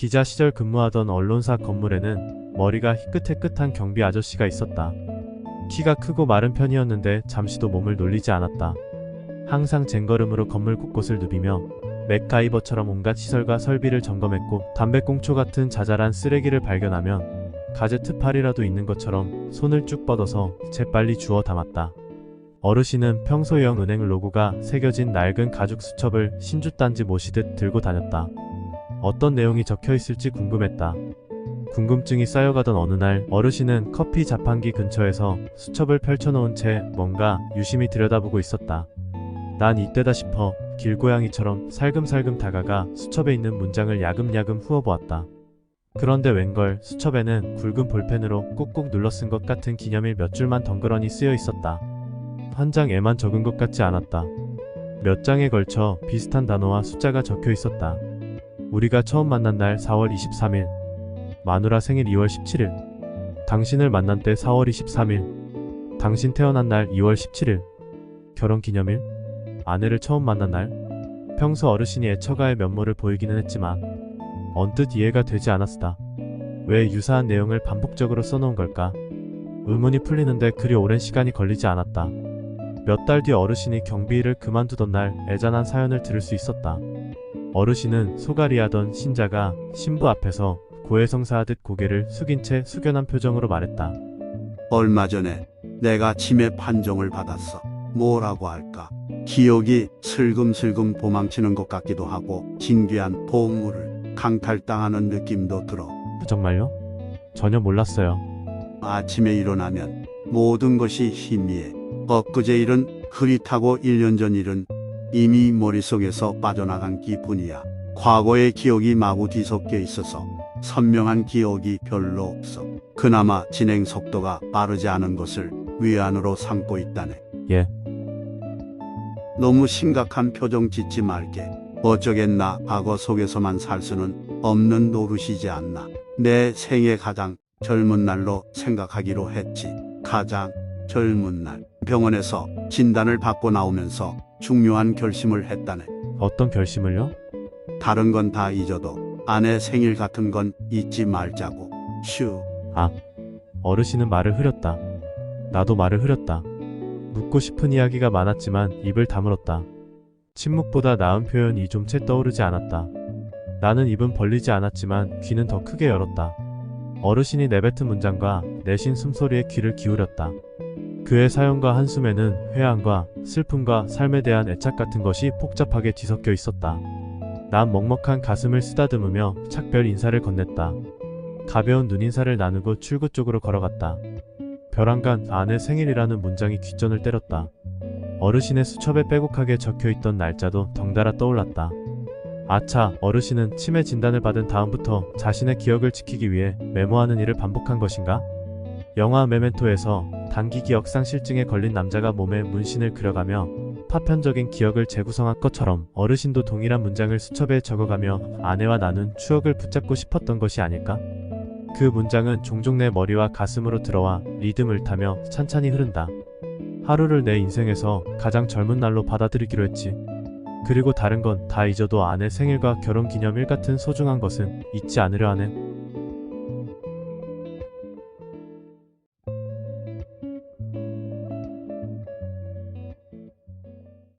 기자 시절 근무하던 언론사 건물에는 머리가 희끗해끗한 경비 아저씨가 있었다. 키가 크고 마른 편이었는데 잠시도 몸을 놀리지 않았다. 항상 쟁걸음으로 건물 곳곳을 누비며 맥가이버처럼 온갖 시설과 설비를 점검했고 담배꽁초 같은 자잘한 쓰레기를 발견하면 가제트 팔이라도 있는 것처럼 손을 쭉 뻗어서 재빨리 주워 담았다. 어르신은 평소형 은행 로고가 새겨진 낡은 가죽 수첩을 신주단지 모시듯 들고 다녔다. 어떤 내용이 적혀 있을지 궁금했다. 궁금증이 쌓여가던 어느 날 어르신은 커피 자판기 근처에서 수첩을 펼쳐놓은 채 뭔가 유심히 들여다보고 있었다. 난 이때다 싶어 길고양이처럼 살금살금 다가가 수첩에 있는 문장을 야금야금 후어보았다. 그런데 웬걸 수첩에는 굵은 볼펜으로 꾹꾹 눌러 쓴 것 같은 기념일 몇 줄만 덩그러니 쓰여 있었다. 한 장에만 적은 것 같지 않았다. 몇 장에 걸쳐 비슷한 단어와 숫자가 적혀 있었다. 우리가 처음 만난 날 4월 23일, 마누라 생일 2월 17일, 당신을 만난 때 4월 23일, 당신 태어난 날 2월 17일, 결혼 기념일, 아내를 처음 만난 날, 평소 어르신이 애처가의 면모를 보이기는 했지만 언뜻 이해가 되지 않았다. 왜 유사한 내용을 반복적으로 써놓은 걸까? 의문이 풀리는데 그리 오랜 시간이 걸리지 않았다. 몇 달 뒤 어르신이 경비일을 그만두던 날 애잔한 사연을 들을 수 있었다. 어르신은 소가리하던 신자가 신부 앞에서 고해성사하듯 고개를 숙인 채 숙연한 표정으로 말했다. 얼마 전에 내가 치매 판정을 받았어. 뭐라고 할까? 기억이 슬금슬금 도망치는 것 같기도 하고 진귀한 보물을 강탈당하는 느낌도 들어. 정말요? 전혀 몰랐어요. 아침에 일어나면 모든 것이 희미해. 엊그제 일은 흐릿하고 1년 전 일은 이미 머릿속에서 빠져나간 기분이야. 과거의 기억이 마구 뒤섞여 있어서 선명한 기억이 별로 없어. 그나마 진행 속도가 빠르지 않은 것을 위안으로 삼고 있다네. 예. 너무 심각한 표정 짓지 말게. 어쩌겠나 과거 속에서만 살 수는 없는 노릇이지 않나. 내 생애 가장 젊은 날로 생각하기로 했지. 가장 젊은 날. 병원에서 진단을 받고 나오면서 중요한 결심을 했다네. 어떤 결심을요? 다른 건 다 잊어도 아내 생일 같은 건 잊지 말자고. 슈. 어르신은 말을 흐렸다. 나도 말을 흐렸다. 묻고 싶은 이야기가 많았지만 입을 다물었다. 침묵보다 나은 표현이 좀 채 떠오르지 않았다. 나는 입은 벌리지 않았지만 귀는 더 크게 열었다. 어르신이 내뱉은 문장과 내신 숨소리에 귀를 기울였다. 그의 사연과 한숨에는 회한과 슬픔과 삶에 대한 애착 같은 것이 복잡하게 뒤섞여 있었다. 난 먹먹한 가슴을 쓰다듬으며 착별 인사를 건넸다. 가벼운 눈인사를 나누고 출구 쪽으로 걸어갔다. 벼랑간 아내 생일이라는 문장이 귓전을 때렸다. 어르신의 수첩에 빼곡하게 적혀있던 날짜도 덩달아 떠올랐다. 아차, 어르신은 치매 진단을 받은 다음부터 자신의 기억을 지키기 위해 메모하는 일을 반복한 것인가? 영화 메멘토에서 단기 기억 상실증에 걸린 남자가 몸에 문신을 그려가며 파편적인 기억을 재구성한 것처럼 어르신도 동일한 문장을 수첩에 적어가며 아내와 나눈 추억을 붙잡고 싶었던 것이 아닐까? 그 문장은 종종 내 머리와 가슴으로 들어와 리듬을 타며 찬찬히 흐른다. 하루를 내 인생에서 가장 젊은 날로 받아들이기로 했지. 그리고 다른 건 다 잊어도 아내 생일과 결혼 기념일 같은 소중한 것은 잊지 않으려 하네.